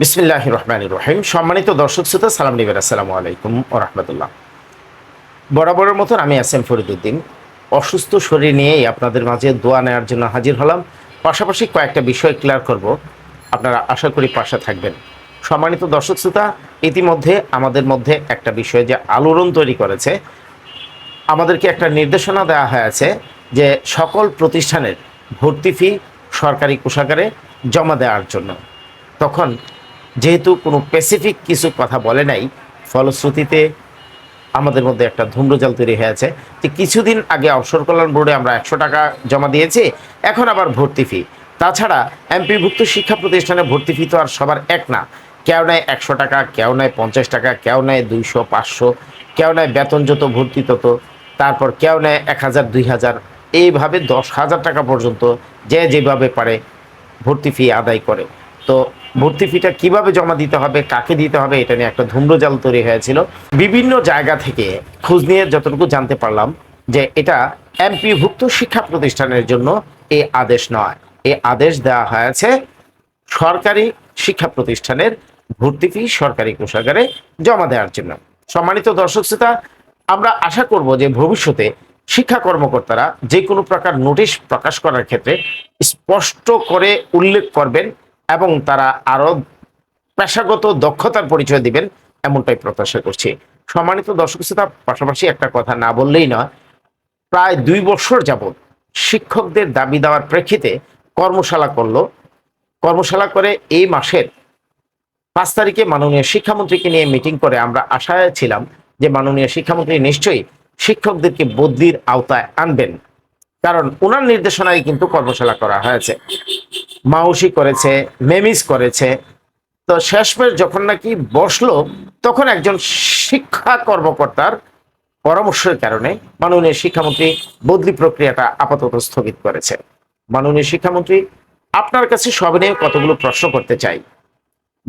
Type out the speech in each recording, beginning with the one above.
বিসমিল্লাহ রহমান রহিম। সম্মানিত দর্শক শ্রোতা, সালাম নিবেন। আসসালামু আলাইকুম ও রহমতুল্লাহ। বরাবরের মতন আমি এস এম ফরিদুদ্দিন। অসুস্থ শরীর নিয়েই আপনাদের মাঝে দোয়া নেওয়ার জন্য হাজির হলাম। পাশাপাশি কয়েকটা বিষয় ক্লিয়ার করব। আপনারা আশা করি পাশে থাকবেন। সম্মানিত দর্শক শ্রোতা, ইতিমধ্যে আমাদের মধ্যে একটা বিষয় যে আলোড়ন তৈরি করেছে। আমাদেরকে একটা নির্দেশনা দেওয়া হয়েছে যে সকল প্রতিষ্ঠানের ভর্তি ফি সরকারি কোষাগারে জমা দেওয়ার জন্য। তখন যেহেতু কোনো স্পেসিফিক কিছু কথা বলে নাই, ফলশ্রুতিতে আমাদের মধ্যে একটা ধূম্রজাল তৈরি হয়েছে যে কিছুদিন আগে অবসর কল্যাণ বোর্ডে আমরা একশো টাকা জমা দিয়েছি, এখন আবার ভর্তি ফি তাছাড়া এমপিভুক্ত শিক্ষা প্রতিষ্ঠানে ভর্তি ফি তো আর সবার এক না। কেউ নেয় একশো টাকা, কেউ নেয় পঞ্চাশ টাকা, কেউ নেয় দুইশো, পাঁচশো, কেউ নেয় বেতন যত, ভর্তি তত, তারপর কেউ নেয় এক হাজার, দুই হাজার। এইভাবে দশ হাজার টাকা পর্যন্ত যে যেভাবে পারে ভর্তি ফি আদায় করে। তো ভর্তি ফিটা কীভাবে জমা দিতে হবে, কাকে দিতে হবে, এটা নিয়ে একটা ধূম্রজাল তৈরি হয়েছিল। বিভিন্ন জায়গা থেকে খোঁজ নিয়ে যতটুকু জানতে পারলাম যে এটা এমপিভুক্ত শিক্ষা প্রতিষ্ঠানের জন্য এই আদেশ নয়। এই আদেশ দেওয়া হয়েছে সরকারি শিক্ষা প্রতিষ্ঠানের ভর্তি ফি সরকারি কোষাগারে জমা দেওয়ার জন্য। সম্মানিত দর্শক শ্রোতা, আমরা আশা করব যে ভবিষ্যতে শিক্ষা কর্মকর্তারা যে কোনো প্রকার নোটিশ প্রকাশ করার ক্ষেত্রে স্পষ্ট করে উল্লেখ করবেন এবং তারা আরও পেশাগত দক্ষতার পরিচয় দিবেন এমনটাই প্রত্যাশা করছি। সম্মানিত দর্শক শ্রোতা, পাশাপাশি একটা কথা না বললেই নয়, প্রায় দুই বছর যাবৎ শিক্ষকদের দাবি দেওয়ার প্রেক্ষিতে কর্মশালা করল। কর্মশালা করে এই মাসের পাঁচ তারিখে মাননীয় শিক্ষামন্ত্রীকে নিয়ে মিটিং করে আমরা আশায় ছিলাম যে মাননীয় শিক্ষামন্ত্রী নিশ্চয়ই শিক্ষকদেরকে বদলির আওতায় আনবেন। কারণ ওনার নির্দেশনায় কিন্তু কর্মশালা করা হয়েছে। মাউসি করেছে মেমিস করেছে। তো শেষমেশ যখন নাকি বসল, তখন একজন শিক্ষা কর্মকর্তার পরামর্শের কারণে মাননীয় শিক্ষামন্ত্রী বদলি প্রক্রিয়াটা আপাতত স্থগিত করেছে। মাননীয় শিক্ষামন্ত্রী, আপনার কাছে সব নিয়ে কতগুলো প্রশ্ন করতে চাই?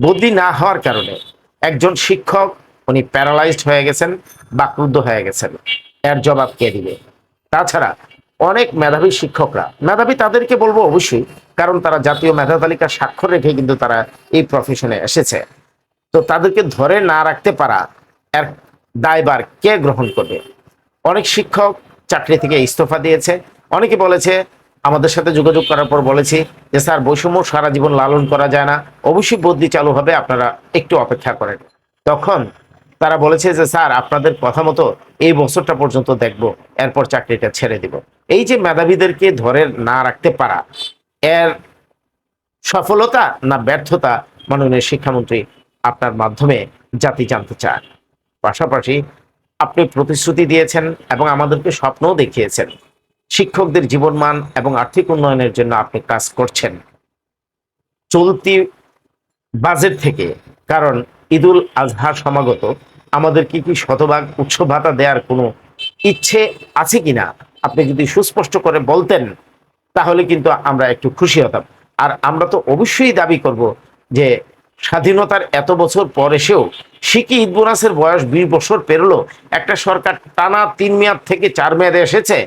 বদলি না হওয়ার কারণে একজন শিক্ষক, উনি প্যারালাইজড হয়ে গেছেন বা ক্রুদ্ধ হয়ে গেছেন। এর জবাব কে দিবে? তাছাড়া অনেক মেধাবী শিক্ষকরা। মেধাবী তাদেরকে বলব অবশ্যই, কারণ তারা জাতীয় মেধা তালিকার স্বাক্ষর রেখে কিন্তু তারা এই প্রফেশনে এসেছে। তো তাদেরকে ধরে না রাখতে পারা এর দায়বার কে গ্রহণ করবে? অনেক শিক্ষক চাকরি থেকে ইস্তফা দিয়েছে। অনেকে বলেছে, আমাদের সাথে যোগাযোগ করার পর বলেছি যে, স্যার, বৈষম্য সারা জীবন লালন করা যায় না। অবশ্যই বদলি চালু হবে, আপনারা একটু অপেক্ষা করেন। তখন তারা বলেছে যে, স্যার, আপনাদের কথা মতো এই বছরটা পর্যন্ত দেখব। এরপর চাকরিটা ছেড়ে দিব। এই যে মেধাবীদেরকে ধরে না রাখতে পারা, এর সফলতা না ব্যর্থতা মাননীয় শিক্ষামন্ত্রী আপনার মাধ্যমে জাতি জানতে চান পাশাপাশি আপনি প্রতিশ্রুতি দিয়েছেন এবং আমাদেরকে স্বপ্নও দেখিয়েছেন। শিক্ষকদের জীবনমান এবং আর্থিক উন্নয়নের জন্য আপনি কাজ করছেন। চলতি বাজেট থেকে, কারণ ঈদুল আজহার সমাগত আমাদের কি কি শতভাগ উৎস ভাতা দেওয়ার কোনো ইচ্ছে আছে কিনা? আপনি যদি সুস্পষ্ট করে বলতেন, তাহলে কিন্তু আমরা একটু খুশি হতাম। আর আমরা তো অবশ্যই দাবি করব যে স্বাধীনতার এত বছর পর এসেও শিকি ঈদ বোনাসের বয়স বিশ বছর পেরোলো। একটা সরকার টানা তিন মেয়াদ থেকে চার মেয়াদে এসেছে।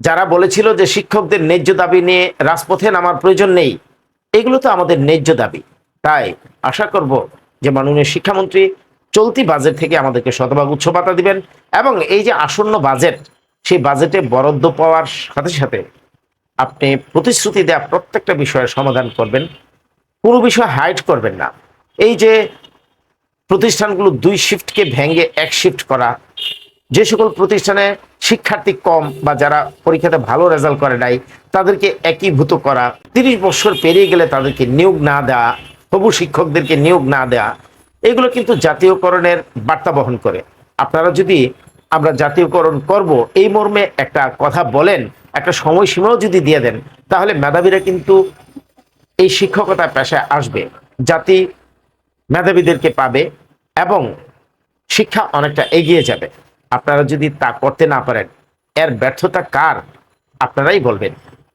যারা বলেছিল যে শিক্ষকদের ন্যায্য দাবি নিয়ে রাজপথে নামার প্রয়োজন নেই, এগুলো তো আমাদের ন্যায্য দাবি। তাই আশা করব যে মাননীয় শিক্ষামন্ত্রী চলতি বাজেট থেকে আমাদেরকে শতভাগ উৎস ভাতা দিবেন এবং এই যে আসন্ন বাজেট, সেই বাজেটে বরাদ্দ পাওয়ার সাথে সাথে আপনি প্রতিশ্রুতি দেওয়া প্রত্যেকটা বিষয়ের সমাধান করবেন। কোনো বিষয় হাইড করবেন না। এই যে প্রতিষ্ঠানগুলো দুই শিফটকে ভেঙে এক শিফট করা, যে সকল প্রতিষ্ঠানে শিক্ষার্থী কম বা যারা পরীক্ষাতে ভালো রেজাল্ট করে নাই, তাদেরকে একীভূত করা, তিরিশ বছর পেরিয়ে গেলে তাদেরকে নিয়োগ না দেওয়া, তবু শিক্ষকদেরকে নিয়োগ না দেওয়া এগুলো কিন্তু জাতীয়করণের বার্তা বহন করে। আপনারা যদি আমরা জাতীয়করণ করব, এই মর্মে একটা কথা বলেন, একটা সময়সীমাও যদি দিয়ে দেন, তাহলে মেধাবীরা কিন্তু এই শিক্ষকতা পেশায় আসবে। জাতি মেধাবীদেরকে পাবে এবং শিক্ষা অনেকটা এগিয়ে যাবে। আপনারা যদি তা করতে না পারেন, এর ব্যর্থতা কার? আপনারাই বলবেন।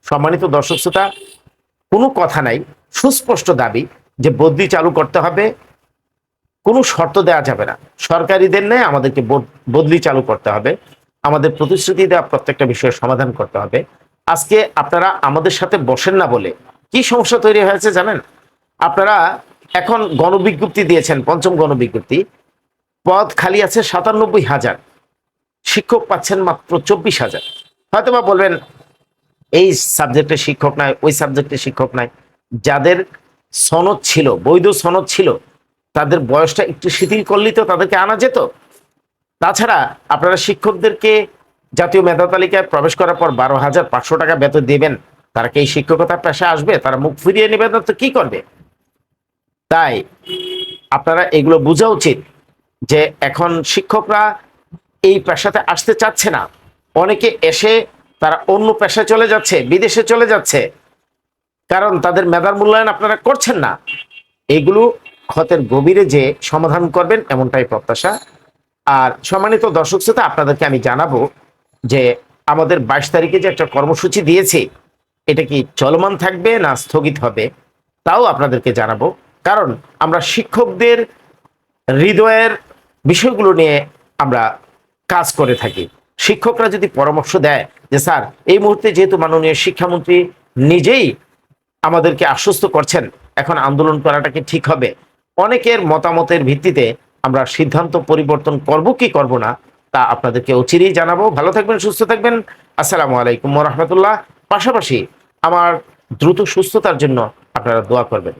সম্মানিত দর্শক শ্রোতা, কোনো কথা নাই, সুস্পষ্ট দাবি যে বদলি চালু করতে হবে কোনো শর্ত দেওয়া যাবে না। সরকারিদের নেই আমাদেরকে বদ- বদলি চালু করতে হবে। আমাদের প্রতিশ্রুতি দেওয়া প্রত্যেকটা বিষয়ের সমাধান করতে হবে। আজকে আপনারা আমাদের সাথে বসেন না বলে কি সমস্যা তৈরি হয়েছে জানেন? আপনারা এখন গণবিজ্ঞপ্তি দিয়েছেন, পঞ্চম গণবিজ্ঞপ্তি। পদ খালি আছে সাতানব্বই হাজার। শিক্ষক পাচ্ছেন মাত্র চব্বিশ হাজার। হয়তো বা বলবেন, এই সাবজেক্টে শিক্ষক নাই, ওই সাবজেক্টে শিক্ষক নাই। যাদের সনদ ছিল, বৈধ সনদ ছিল তাদের বয়সটা একটু শিথিল করলেই তো তাদেরকে আনা যেত। তাছাড়া আপনারা শিক্ষকদেরকে জাতীয় মেধা তালিকায় প্রবেশ করার পর বারো হাজার পাঁচশো টাকা বেতন দেবেন। তারা কি এই শিক্ষকতা পেশায় আসবে? তারা মুখ ফিরিয়ে নেবে না তো কি করবে? তাই আপনারা এগুলো বোঝা উচিত যে এখন শিক্ষকরা এই পেশাতে আসতে চাচ্ছে না। অনেকে এসে তারা অন্য পেশায় চলে যাচ্ছে, বিদেশে চলে যাচ্ছে। কারণ তাদের মেধার মূল্যায়ন আপনারা করছেন না। এগুলো ক্ষতের গভীরে যে সমাধান করবেন, এমনটাই প্রত্যাশা। আর সম্মানিত দর্শক শ্রোতা, আপনাদেরকে আমি জানাব যে আমাদের বাইশ তারিখে যে একটা কর্মসূচি দিয়েছি, এটা কি চলমান থাকবে না স্থগিত হবে, তাও আপনাদেরকে জানাব। কারণ আমরা শিক্ষকদের হৃদয়ের বিষয়গুলো নিয়ে আমরা কাজ করে থাকি। শিক্ষকরা যদি পরামর্শ দেয় যে, স্যার, এই মুহূর্তে যেহেতু মাননীয় শিক্ষামন্ত্রী নিজেই আমাদেরকে আশ্বস্ত করছেন, এখন আন্দোলন করাটা কি ঠিক হবে? অনেকের মতামতের ভিত্তিতে আমরা সিদ্ধান্ত পরিবর্তন করব, কি করব না, তা আপনাদেরকে অচিরেই জানাব। ভালো থাকবেন, সুস্থ থাকবেন। আসসালামু আলাইকুম রহমতুল্লাহ। পাশাপাশি আমার দ্রুত সুস্থতার জন্য আপনারা দোয়া করবেন।